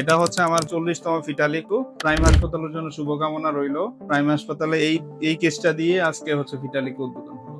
এটা হচ্ছে আমার চল্লিশতম ফিটালিকু। প্রাইম হাসপাতালের জন্য শুভকামনা রইল। প্রাইম হাসপাতালে এই এই কেসটা দিয়ে আজকে হচ্ছে ফিটালিকু উদ্বোধন হলো।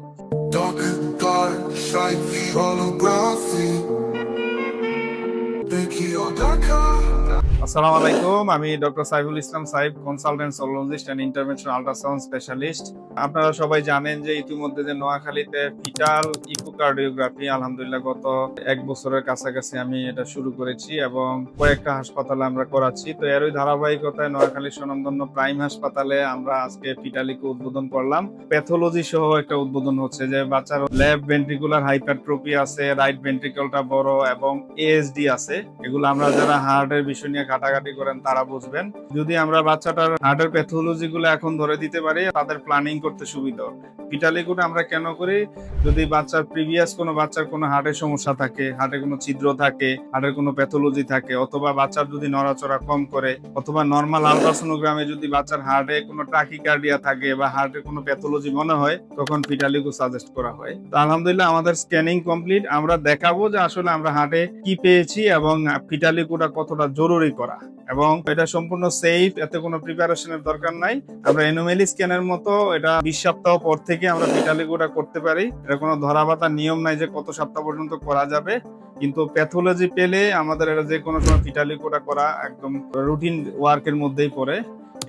আসসালামু আলাইকুম, আমি doctor Saiful Islam Saif consultant sonologist and intervention ultrasound specialist আপনারা সবাই জানেন যে ইতিমধ্যে যে নোয়াখালীতে ফিটাল ইকোকার্ডিওগ্রাফি আলহামদুলিল্লাহ গত এক বছরের কাছাকাছি আমি এটা শুরু করেছি এবং কয়েকটা হাসপাতালে আমরা করাচ্ছি। তো এরই ধারাবাহিকতায় নোয়াখালী স্বনামধন্য প্রাইম হাসপাতালে আমরা আজকে ফিটালিকে উদ্বোধন করলাম। প্যাথোলজি সহ একটা উদ্বোধন হচ্ছে যে বাচ্চার লেফট ভেন্ট্রিকুলার হাইপারট্রপি আছে রাইট ভেন্ট্রিকলটা বড় এবং এএসডি আছে। এগুলো আমরা যারা হার্টের বিষয় নিয়ে ঘাটাঘাটি করেন, তারা বুঝবেন। যদি আমরা বাচ্চাটার হার্টের প্যাথোলজি গুলো এখন ধরে দিতে পারি, তাদের প্ল্যানিং করতে সুবিধা। পিটালিকুটা আমরা কেন করি? যদি বাচ্চার প্রিভিয়াস কোনো বাচ্চার কোনো হার্টের সমস্যা থাকে হার্টে কোনো ছিদ্র থাকে, হার্টের কোনো প্যাথোলজি থাকে, অথবা বাচ্চার যদি নড়াচড়া কম করে, অথবা নর্মাল আলট্রাসোনোগ্রামে যদি বাচ্চার হার্টে কোনো টাকিকার্ডিয়া থাকে বা হার্টের কোনো প্যাথোলজি মনে হয়, তখন পিটালিকু সাজেস্ট করা হয়। তো আলহামদুলিল্লাহ আমাদের স্ক্যানিং কমপ্লিট আমরা দেখাবো যে আসলে আমরা হার্টে কি পেয়েছি এবং পিটালিকুটা কতটা জরুরি করা। এবং এটা সম্পূর্ণ সেফ এতে কোনো প্রিপারেশনের দরকার নাই। আমরা এনোমেলি স্ক্যানের মতো এটা বিশ সপ্তাহ পর থেকে আমরা পিটালিকুটা করতে পারি। এটা কোনো ধরাবাতা নিয়ম নাই যে কত সপ্তাহ পর্যন্ত করা যাবে। কিন্তু প্যাথোলজি পেলে আমাদের এটা যে কোনো সময় ফিটালিকুটা করা একদম রুটিন ওয়ার্কের মধ্যেই পড়ে।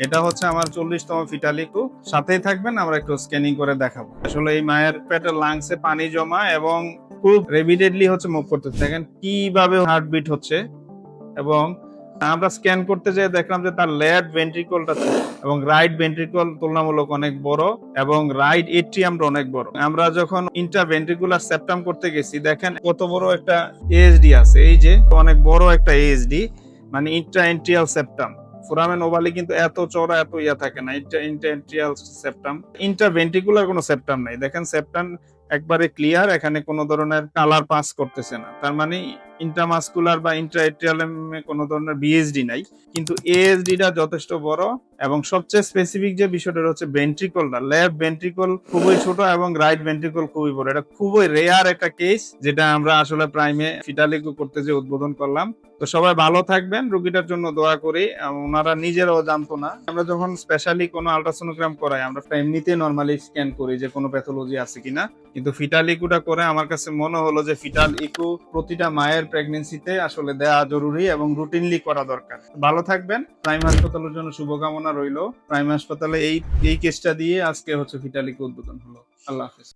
এটা হচ্ছে আমার চল্লিশতম ফিটালিকু সাথেই থাকবেন, আমরা একটু স্ক্যানিং করে দেখাবো। আসলে এই মায়ের পেটের লাংসে পানি জমা এবং খুব রেভিডেডলি হচ্ছে মুভ করতে দেখেন কীভাবে হার্টবিট হচ্ছে এবং আমরা স্ক্যান করতে যেয়ে দেখলাম যে তার লেফট ভেন্ট্রিকলটা এবং রাইট ভেন্ট্রিকল তুলনামূলক অনেক বড় এবং রাইট এট্রিয়ামটা অনেক বড়। আমরা যখন ইন্টার ভেন্ট্রিকুলার সেপ্টাম করতে গেছি, দেখেন কত বড় একটা এএসডি আছে। এই যে অনেক বড় একটা এএসডি মানে intra atrial septum foramen ovale কিন্তু এত চওড়া, এত ইয়া থাকে না ইন্টার সেপ্টাম ইন্টার ভেন্ট্রিকুলার কোনো সেপ্টাম নাই। দেখেন সেপ্টাম একবারে ক্লিয়ার এখানে কোনো ধরনের কালার পাস করতেছে না। তার মানে ইন্ট্রামাসকুলার বা ইন্ট্রাএট্রিয়ালে কোনো ধরনের বিএসডি নাই, কিন্তু এএসডিটা যথেষ্ট বড় এবং সবচেয়ে স্পেসিফিক যে বিষয়টা হচ্ছে ভেন্ট্রিকলটা লেফট ভেন্ট্রিকল খুবই ছোট এবং রাইট ভেন্ট্রিকল খুবই বড়। এটা খুবই রেয়ার একটা কেস যেটা আমরা আসলে প্রাইমে ফিটালিকু করতে যে উদ্বোধন করলাম। তো সবাই ভালো থাকবেন, রোগীটার জন্য দোয়া করি। ওনারা নিজেরাও জানতো না। আমরা যখন স্পেশালি কোনো আলট্রাসোনোগ্রাম করাই, আমরা এমনিতে নর্মালি স্ক্যান করি যে কোনো প্যাথোলজি আছে কিনা। কিন্তু ফিটাল ইকুটা করে আমার কাছে মনে হলো যে ফিটাল ইকু প্রতিটা মায়ের প্রেগনেন্সিতে আসলে দেয়া জরুরি এবং রুটিনলি করা দরকার। ভালো থাকবেন, প্রাইম হাসপাতালের জন্য শুভকামনা রইল। প্রাইম হাসপাতালে এই এই কেসটা দিয়ে আজকে হচ্ছে ভিটালিকে উদ্বোধন হলো। আল্লাহ হাফিজ।